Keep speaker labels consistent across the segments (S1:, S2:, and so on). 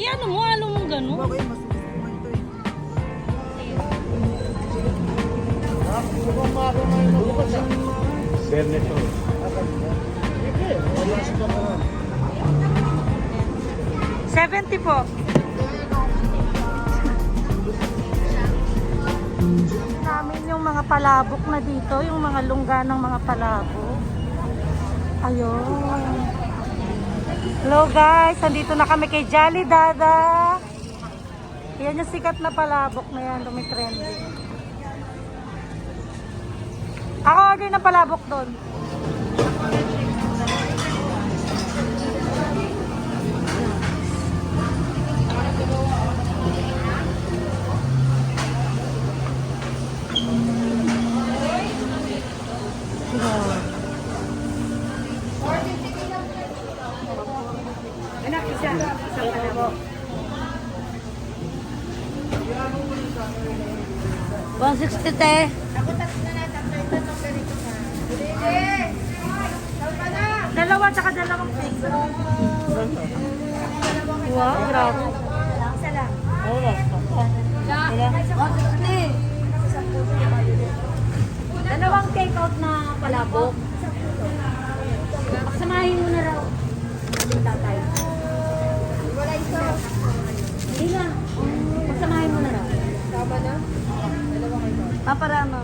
S1: Iano mo, ano mo gano'n?
S2: Bagay, mas gusto ko ito eh.
S3: Berneto.
S1: Seventy po. namin yung mga palabok na dito, yung mga lungga ng mga palabok. Ayun. Hello guys, andito na kami kay Jolly Dada. Yan yung sikat na palabok na yan, lumitrending. Ako order ng palabok doon.
S2: Anak, isa. Isa pa na po.
S1: One sixty te.
S2: Ako tatlo na, tatlo ito. Hindi. Salpa na.
S1: Dalawa tsaka dalawang cake. Wow, grabe.
S2: Isa lang.
S4: Dalawang take out na palabok. Paksamahin mo na raw. Yung tatay.
S2: Wala isa.
S4: Hindi na. Paksamahin mo na raw.
S2: Tama na? Dalawa kayo.
S4: Paparama.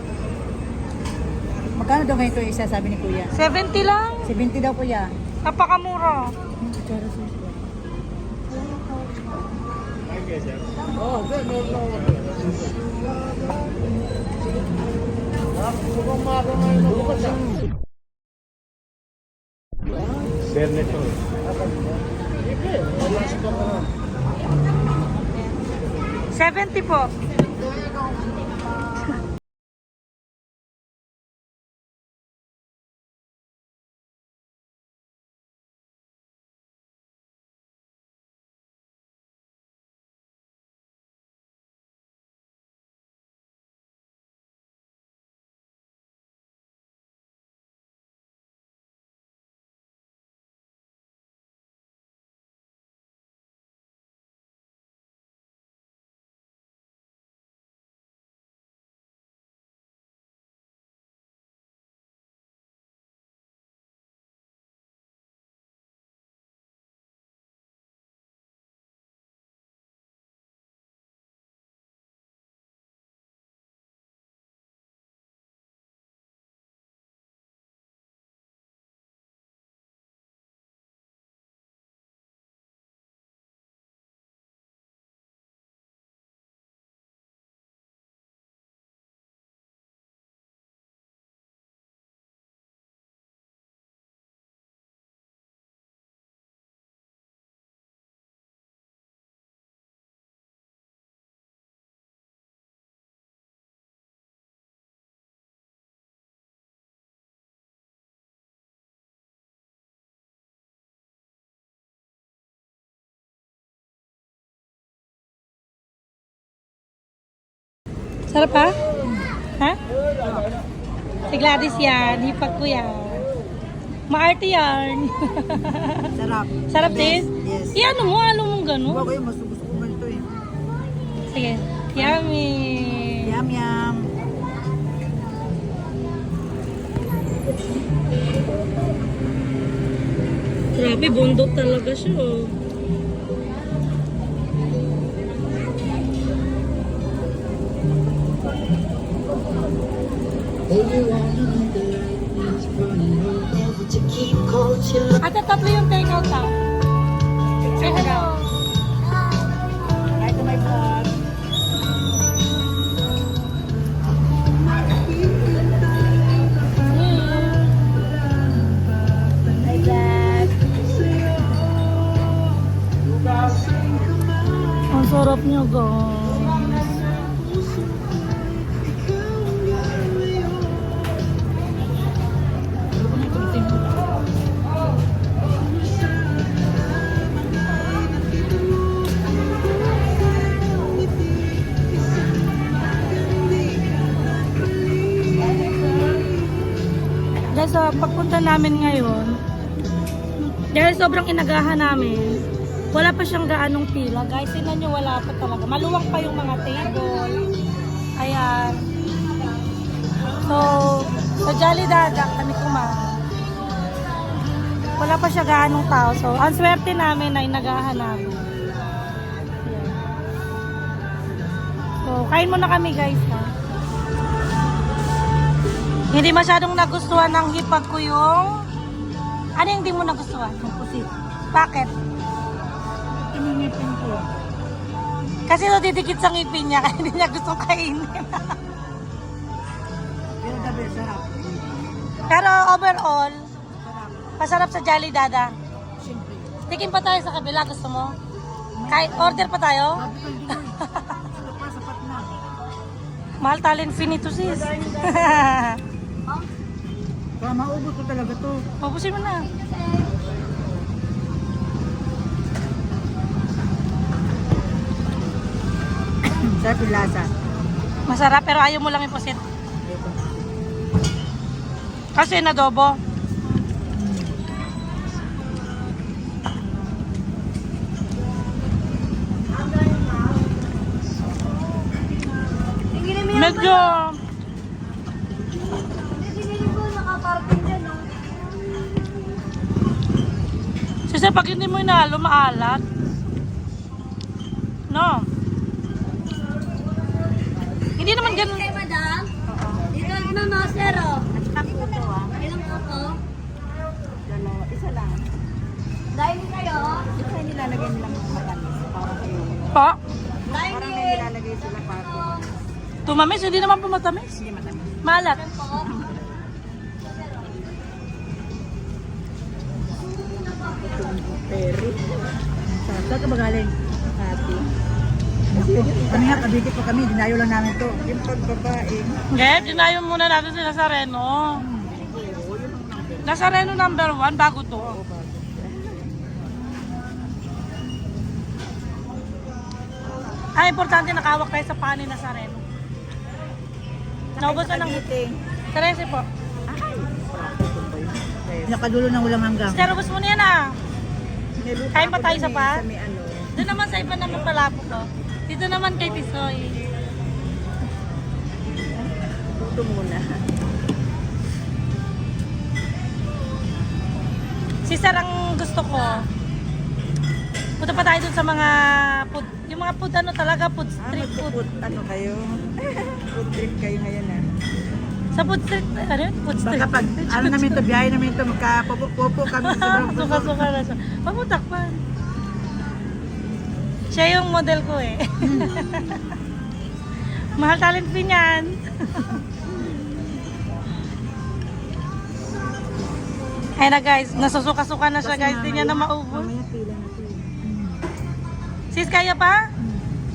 S2: Magkano daw ngayon ito isa, sabi ni Kuya?
S1: 70 lang.
S2: 70 daw Kuya.
S1: Napakamura.
S3: Berneto.
S1: Seventy po. Sarap ha? Ha? Si Gladys yan. Hipag ko yan. Maarte yan.
S2: Sarap.
S1: Sarap din?
S2: Yes.
S1: Iano mo, ano mo gano'n?
S2: Bagay, mas gusto ko ito eh.
S1: Sige. Yummy.
S2: Yum, yum.
S1: Grabe, bundok talaga siya. oh. Ate, tatlo yung take out. Say hello. Namin ngayon, dahil sobrang inagahan namin, Wala pa siyang gaanong pila. Guys, tingnan nyo, wala pa talaga. Maluwang pa yung mga table. Ayan. So, sa Jolly Dada, kami kumain. Wala pa siya gaanong tao. So, ang swerte namin ay naghahanap. Ayan. So, kain muna kami guys ha. Hindi masyadong nagustuhan ng hipag ko yung... Ano yung hindi mo nagustuhan?
S5: Composite.
S1: Bakit?
S5: Iningipin ko.
S1: Kasi nadidikit sa ngipin niya kaya hindi niya gustong kainin.
S5: Pero gabi, sarap.
S1: Pero overall, masarap sa Jolly Dada.
S5: Siyempre.
S1: Tikim pa tayo sa kabila, gusto mo? Kahit order pa tayo?
S5: Ito.
S1: Mahal talent finito sis.
S5: Baka maubos ko talaga to.
S1: Mabusin mo na.
S5: Sarap yung lasa.
S1: Masarap pero ayaw mo lang ipusit. Kasi nadobo. Medyo pag hindi mo inalo, maalat. No. Hindi naman ganun.
S4: Kay madam? Dito na master oh.
S5: Ang puto ah.
S4: Ilang po
S5: Dalawa. Isa lang.
S4: Dahil kayo?
S5: Isa yung nilalagay nilang matamis. Parang kayo.
S1: Pa,
S4: Dahil
S5: Parang may nilalagay sila para
S1: tumamis, hindi naman pumatamis.
S5: hindi matamis.
S1: Malat.
S4: po.
S5: Peri. Saan ka ba galing? Ate. Kami nga, kabigit pa kami. Dinayo lang namin to. Yung pagbabae.
S1: Okay, dinayo muna natin si Nazareno. Nazareno number one, bago to. Ay, importante nakawak tayo sa paa ni Nazareno. Naubos na ng
S5: Meeting.
S1: 13 po.
S5: Nakadulo ng ulang hanggang.
S1: Sister, ubos mo na yan ah. Kain pa tayo sa pa?
S5: Ano.
S1: Doon naman sa iba naman palapok ko. Dito naman kay Tisoy.
S5: Luto muna.
S1: Sister, ang gusto ko, punta pa tayo dun sa mga food, yung mga food ano talaga, food
S5: Ah,
S1: street food.
S5: magpuput. Ano kayo? Food trip kayo ngayon ah.
S1: Sa food street, ano yun? Food street.
S5: Baka pag, ano namin to, biyahe namin to, magkapopo-popo kami sa sobrang.
S1: Suka-suka na siya. Pamutakpan. Siya yung model ko eh. Mahal talent din yan. Ayun na guys, nasusuka-suka na siya guys. Hindi niya na maubos.
S5: To.
S1: Sis, kaya pa?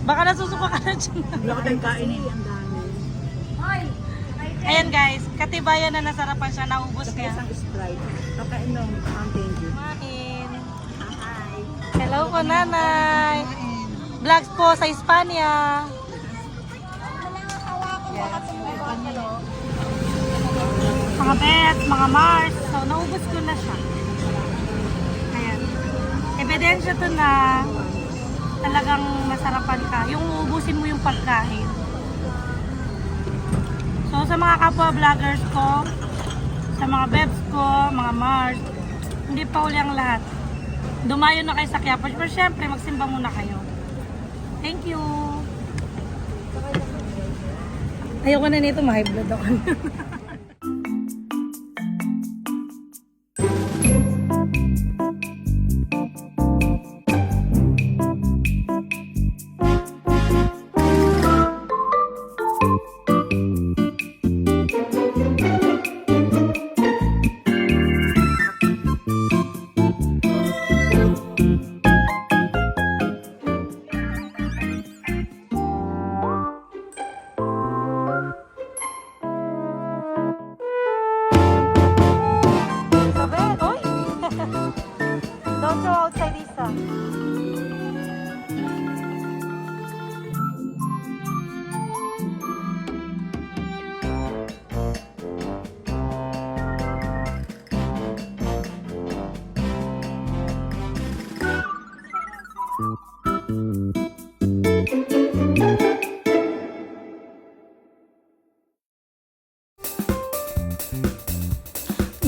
S1: Baka nasusuka ka na dyan.
S5: Hindi ako tayo kain eh.
S1: Ayan guys, katibayan na nasarapan siya, naubos niya.
S5: isang Sprite. Kakain ng Mountain Dew.
S1: Kumain.
S5: Hi.
S1: Hello po nanay. Vlogs po sa Espanya. Mga bets, mga Mars. So, naubos ko na siya. Ayan. Ebidensya to na talagang masarapan ka. Yung uubusin mo yung pagkain. So, sa mga kapwa vloggers ko, sa mga bebs ko, mga Mars, hindi pa uli ang lahat. Dumayo na kayo sa Quiapo. Pero syempre, magsimba muna kayo. Thank you. Ayoko na nito, ma-high blood ako.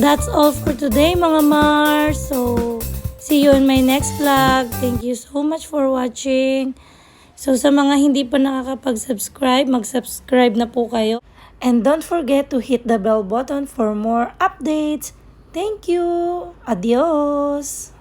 S1: That's all for today mga Mars. So, see you in my next vlog. Thank you so much for watching. So, sa mga hindi pa nakakapag-subscribe, mag-subscribe na po kayo. And don't forget to hit the bell button for more updates. Thank you. Adios.